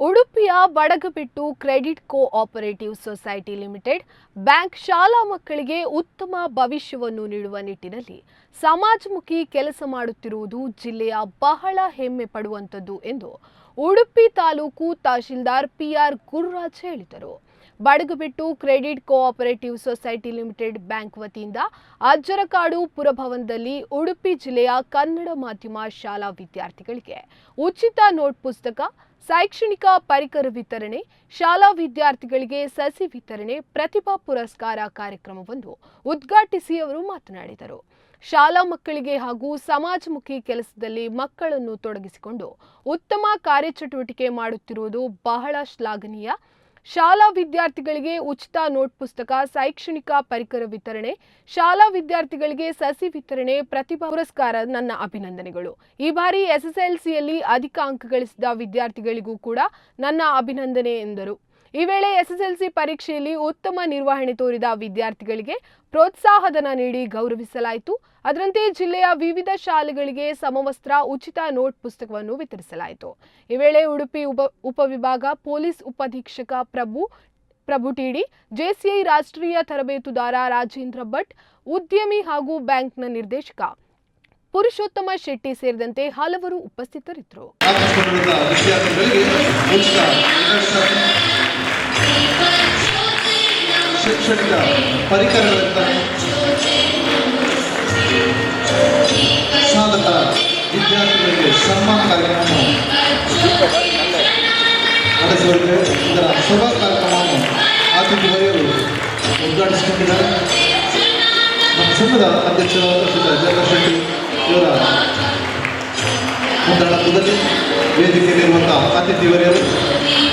ಉಡುಪಿಯ Badagabettu credit co operative society limited bank ಶಾಲಾ ಮಕ್ಕಳಿಗೆ ಉತ್ತಮ ಭವಿಷ್ಯವನ್ನು ನೀಡುವ ನಿಟ್ಟಿನಲ್ಲಿ ಸಮಾಜಮುಖಿ ಕೆಲಸ ಮಾಡುತ್ತಿರುವುದು ಜಿಲ್ಲೆಯ ಬಹಳ ಹೆಮ್ಮೆ ಪಡುವಂಥದ್ದು ಎಂದು ಉಡುಪಿ ತಾಲೂಕು ತಹಶೀಲ್ದಾರ್ ಪಿಆರ್ ಗುರುರಾಜ್ ಹೇಳಿದರು. Badagabettu credit cooperative society limited bank ವತಿಯಿಂದ ಅಜ್ಜರಕಾಡು ಪುರಭವನದಲ್ಲಿ ಉಡುಪಿ ಜಿಲ್ಲೆಯ ಕನ್ನಡ ಮಾಧ್ಯಮ ಶಾಲಾ ವಿದ್ಯಾರ್ಥಿಗಳಿಗೆ ಉಚಿತ ನೋಟ್ ಪುಸ್ತಕ ಶೈಕ್ಷಣಿಕ ಪರಿಕರ ವಿತರಣೆ, ಶಾಲಾ ವಿದ್ಯಾರ್ಥಿಗಳಿಗೆ ಸಸಿ ವಿತರಣೆ, ಪ್ರತಿಭಾ ಪುರಸ್ಕಾರ ಕಾರ್ಯಕ್ರಮವನ್ನು ಉದ್ಘಾಟಿಸಿ ಅವರು ಮಾತನಾಡಿದರು. ಶಾಲಾ ಮಕ್ಕಳಿಗೆ ಹಾಗೂ ಸಮಾಜಮುಖಿ ಕೆಲಸದಲ್ಲಿ ಮಕ್ಕಳನ್ನು ತೊಡಗಿಸಿಕೊಂಡು ಉತ್ತಮ ಕಾರ್ಯಚಟುವಟಿಕೆ ಮಾಡುತ್ತಿರುವುದು ಬಹಳ ಶ್ಲಾಘನೀಯ. ಶಾಲಾ ವಿದ್ಯಾರ್ಥಿಗಳಿಗೆ ಉಚಿತ ನೋಟ್ ಪುಸ್ತಕ, ಶೈಕ್ಷಣಿಕ ಪರಿಕರ ವಿತರಣೆ, ಶಾಲಾ ವಿದ್ಯಾರ್ಥಿಗಳಿಗೆ ಸಸಿ ವಿತರಣೆ, ಪ್ರತಿಭಾ ಪುರಸ್ಕಾರ, ನನ್ನ ಅಭಿನಂದನೆಗಳು. ಈ ಬಾರಿ ಎಸ್ಎಸ್ಎಲ್ಸಿಯಲ್ಲಿ ಅಧಿಕ ಅಂಕ ಗಳಿಸಿದ ವಿದ್ಯಾರ್ಥಿಗಳಿಗೂ ಕೂಡ ನನ್ನ ಅಭಿನಂದನೆ ಎಂದರು. ಈ ವೇಳೆ ಎಸ್ಎಸ್ಎಲ್ಸಿ ಪರೀಕ್ಷೆಯಲ್ಲಿ ಉತ್ತಮ ನಿರ್ವಹಣೆ ತೋರಿದ ವಿದ್ಯಾರ್ಥಿಗಳಿಗೆ ಪ್ರೋತ್ಸಾಹಧನ ನೀಡಿ ಗೌರವಿಸಲಾಯಿತು. ಅದರಂತೆ ಜಿಲ್ಲೆಯ ವಿವಿಧ ಶಾಲೆಗಳಿಗೆ ಸಮವಸ್ತ್ರ, ಉಚಿತ ನೋಟ್ ಪುಸ್ತಕವನ್ನು ವಿತರಿಸಲಾಯಿತು. ಈ ವೇಳೆ ಉಡುಪಿ ಉಪ, ಉಪವಿಭಾಗ ಪೊಲೀಸ್ ಉಪಾಧೀಕ್ಷಕ ಪ್ರಭು ಪ್ರಭು ಟಿಡಿ, ಜೆಸಿಐ ರಾಷ್ಟ್ರೀಯ ತರಬೇತುದಾರ ರಾಜೇಂದ್ರ ಭಟ್, ಉದ್ಯಮಿ ಹಾಗೂ ಬ್ಯಾಂಕ್ನ ನಿರ್ದೇಶಕ ಪುರುಷೋತ್ತಮ ಶೆಟ್ಟಿ ಸೇರಿದಂತೆ ಹಲವರು ಉಪಸ್ಥಿತರಿದ್ದರು. ಆಕರ್ಷಿಸಿಕೊಳ್ಳುವ ವಿದ್ಯಾರ್ಥಿಗಳಿಗೆ ಉಚಿತ ಪ್ರದರ್ಶನ, ಶೈಕ್ಷಣಿಕ ಪರಿಕರಗಳ ವಿತರಣೆ, ಸಾಧಕ ವಿದ್ಯಾರ್ಥಿಗಳಿಗೆ ಸನ್ಮಾನ ಕಾರ್ಯಕ್ರಮವನ್ನು ನಡೆಸುವರಿಗೆ ಇದರ ಶುಭ ಕಾರ್ಯಕ್ರಮವನ್ನು ಆತಿಥ್ಯ ವರಿಯರು ಉದ್ಘಾಟಿಸಿಕೊಂಡಿದ್ದಾರೆ ನಮ್ಮ ಸಂಘದ ಅಧ್ಯಕ್ಷರಾದ ಶ್ರೀ ಜಗದೀಶ್ ಶೆಟ್ಟಿ ಇವರ ಮುಂದಾಳತ್ವದಲ್ಲಿ ವೇದಿಕೆಯಲ್ಲಿರುವಂತಹ ಅತಿಥಿವರಿಯರು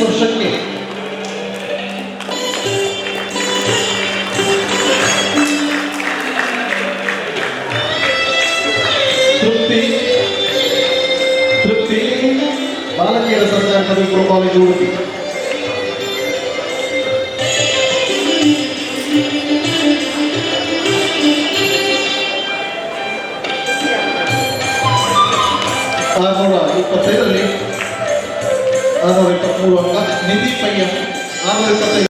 ಸಾಯಿ ಸ್ಪರ್ಶಕ್ಕೆ ತೃಪ್ತಿ ತೃಪ್ತಿ ಬಾಲಕಿಯರ ಸರ್ಕಾರಿ ಪದವಿ ಪೂರ್ವ ಕಾಲೇಜು ಉಡುಪಿ ಆರುನೂರ ಇಪ್ಪತ್ತೈದರಲ್ಲಿ ಆರುನೂರ ಇಪ್ಪತ್ಮೂರು ಅಂಕ ನಿಧಿ ಪಯ್ಯ ಆರುನೂರ ಇಪ್ಪತ್ತೈದು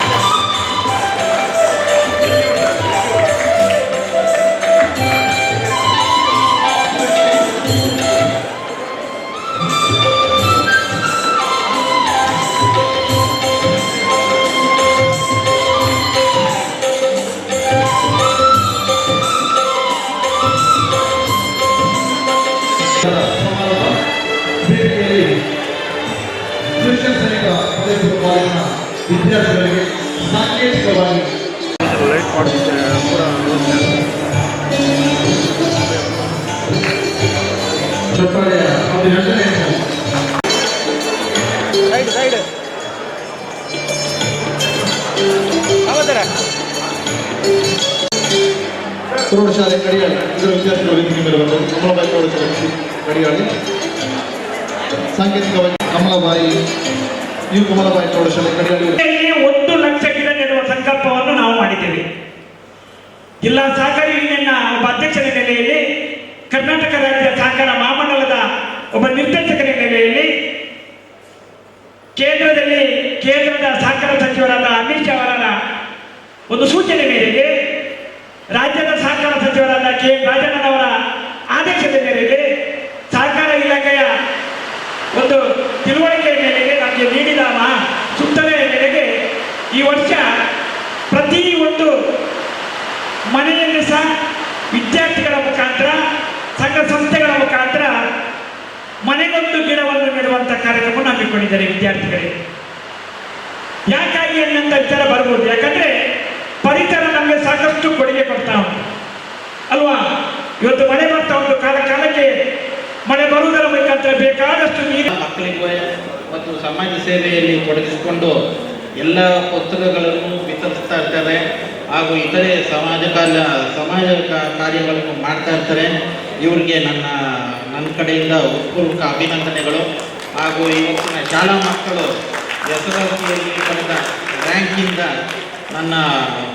ವಿದ್ಯಾರ್ಥಿಗಳಿಗೆ ಸಾಂಕೇತಿಕವಾಗಿ ಲೈಟ್ ಮಾಡಿದ್ರೆ ಪೂರ ಚಪ್ಪಾಳೆಯ ಅಭಿನಂದನೆಯನ್ನು ಸೈಡ್ ಸೈಡ್ ಹೌದರ ಪ್ರೌಢಶಾಲೆ ಕಡಿಯಾಳಿ ಇದರ ವಿದ್ಯಾರ್ಥಿಗಳು ವೇದಿಕೆ ಮೇಲೆ ಬಂದರು ಕಮಲಬಾಯಿ ಪ್ರೌಢಶಾಲೆ ಕಡಿಯಾಳಿ ಸಾಂಕೇತಿಕವಾಗಿ ಕಮಲಬಾಯಿ, ನೀವು ಕಮಲಬಾಯಿ ಪ್ರೌಢಶಾಲೆ ಕಡೆಯಲ್ಲಿ ಒಂದು ಲಕ್ಷ ಗಿಡ ನೆಡುವ ಸಂಕಲ್ಪವನ್ನು ನಾವು ಮಾಡಿದ್ದೇವೆ. ಜಿಲ್ಲಾ ಸಹಕಾರಿ ಯೂನಿಯನ್ನ ಒಬ್ಬ ಅಧ್ಯಕ್ಷರ ನೆಲೆಯಲ್ಲಿ, ಕರ್ನಾಟಕ ರಾಜ್ಯ ಸಹಕಾರ ಮಹಾಮಂಡಲದ ಒಬ್ಬ ನಿರ್ದೇಶಕರ ನೆಲೆಯಲ್ಲಿ, ಕೇಂದ್ರದಲ್ಲಿ ಕೇಂದ್ರದ ಸಹಕಾರ ಸಚಿವರಾದ ಅಮಿತ್ ಶಾ ಅವರ ಒಂದು ಸೂಚನೆ ಮೇರೆಗೆ, ರಾಜ್ಯದ ಸಹಕಾರ ಸಚಿವರಾದ ಕೆ. ರಾಜಣ್ಣನವರ ಆದೇಶದ ಮೇರೆಗೆ ಒಂದು ತಿಳುವಳಿಕೆ ಮೇರೆಗೆ ನಮಗೆ ನೀಡಿದ ಮಾ- ಸುತ್ತಲೆಯ ಮೇರೆಗೆ ಈ ವರ್ಷ ಪ್ರತಿ ಒಂದು ಮನೆಯಲ್ಲಿ ಸಹ ವಿದ್ಯಾರ್ಥಿಗಳ ಮುಖಾಂತರ, ಸಂಘ ಸಂಸ್ಥೆಗಳ ಮುಖಾಂತರ ಮನೆಗೊಂದು ಗಿಡವನ್ನು ನೆಡುವಂಥ ಕಾರ್ಯಕ್ರಮವನ್ನು ಹಮ್ಮಿಕೊಂಡಿದ್ದಾರೆ ವಿದ್ಯಾರ್ಥಿಗಳಿಗೆ ಯಾಕಾಗಿ ಅನ್ನಂತ ವಿಚಾರ ಬರ್ಬೋದು? ಯಾಕಂದ್ರೆ ಪರಿಸರ ನಮಗೆ ಸಾಕಷ್ಟು ಕೊಡುಗೆ ಕೊಡ್ತಾ ಉಂಟು. ಅಲ್ವಾ? ಇವತ್ತು ಮಳೆ ಬರ್ತಾ ಉಂಟು, ಕಾಲ ಕಾಲಕ್ಕೆ ಮಳೆ ಬರುವುದರ ಮುಖಾಂತರ ಬೇಕಾದಷ್ಟು ನೀರು ಮಕ್ಕಳಿಗೂ ಮತ್ತು ಸಮಾಜ ಸೇವೆಯಲ್ಲಿ ತೊಡಗಿಸಿಕೊಂಡು ಎಲ್ಲ ಪುಸ್ತಕಗಳನ್ನು ವಿತರಿಸ್ತಾ ಇರ್ತಾರೆ ಹಾಗೂ ಇತರೆ ಸಮಾಜ ಕಾಲ ಸಮಾಜ ಕಾರ್ಯಗಳನ್ನು ಮಾಡ್ತಾ ಇರ್ತಾರೆ. ಇವರಿಗೆ ನನ್ನ ನನ್ನ ಕಡೆಯಿಂದ ಉತ್ಪೂರ್ವಕ ಅಭಿನಂದನೆಗಳು. ಹಾಗೂ ಇವತ್ತಿನ ಶಾಲಾ ಮಕ್ಕಳು ಸಿಯಲ್ಲಿ ಪಡೆದ ರ್ಯಾಂಕಿಂದ ನನ್ನ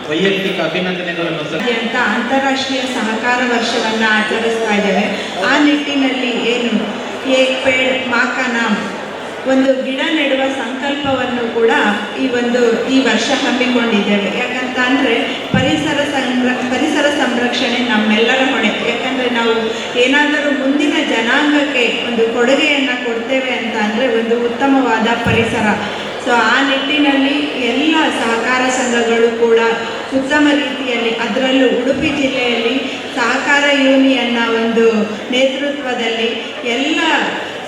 ವೈಯಕ್ತಿಕ ಅಭಿನಂದನೆಗಳನ್ನು ಅಂತ ಅಂತಾರಾಷ್ಟ್ರೀಯ ಸಹಕಾರ ವರ್ಷವನ್ನ ಆಚರಿಸ್ತಾ ಇದ್ದೇವೆ. ಆ ನಿಟ್ಟಿನಲ್ಲಿ ಏನು ಏಕ್ ಪೇಡ್ ಒಂದು ಗಿಡ ನೆಡುವ ಸಂಕಲ್ಪವನ್ನು ಕೂಡ ಈ ಒಂದು ಈ ವರ್ಷ ಹಮ್ಮಿಕೊಂಡಿದ್ದೇವೆ. ಯಾಕಂತ ಅಂದರೆ ಪರಿಸರ ಸಂರ ಪರಿಸರ ಸಂರಕ್ಷಣೆ ನಮ್ಮೆಲ್ಲರ ಹೊಣೆ. ಯಾಕಂದರೆ ನಾವು ಏನಾದರೂ ಮುಂದಿನ ಜನಾಂಗಕ್ಕೆ ಒಂದು ಕೊಡುಗೆಯನ್ನು ಕೊಡ್ತೇವೆ ಅಂತ ಅಂದರೆ ಒಂದು ಉತ್ತಮವಾದ ಪರಿಸರ. ಸೊ ಆ ನಿಟ್ಟಿನಲ್ಲಿ ಎಲ್ಲ ಸಹಕಾರ ಸಂಘಗಳು ಕೂಡ ಉತ್ತಮ ರೀತಿಯಲ್ಲಿ ಅದರಲ್ಲೂ ಉಡುಪಿ ಜಿಲ್ಲೆಯಲ್ಲಿ ಸಹಕಾರ ಯೂನಿಯನ್ನ ಒಂದು ನೇತೃತ್ವದಲ್ಲಿ ಎಲ್ಲ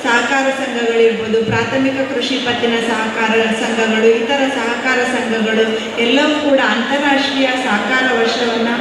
ಸಹಕಾರ ಸಂಘಗಳಿರ್ಬೋದು, ಪ್ರಾಥಮಿಕ ಕೃಷಿ ಪತ್ತಿನ ಸಹಕಾರ ಸಂಘಗಳು, ಇತರ ಸಹಕಾರ ಸಂಘಗಳು ಎಲ್ಲವೂ ಕೂಡ ಅಂತಾರಾಷ್ಟ್ರೀಯ ಸಹಕಾರ ವರ್ಷವನ್ನು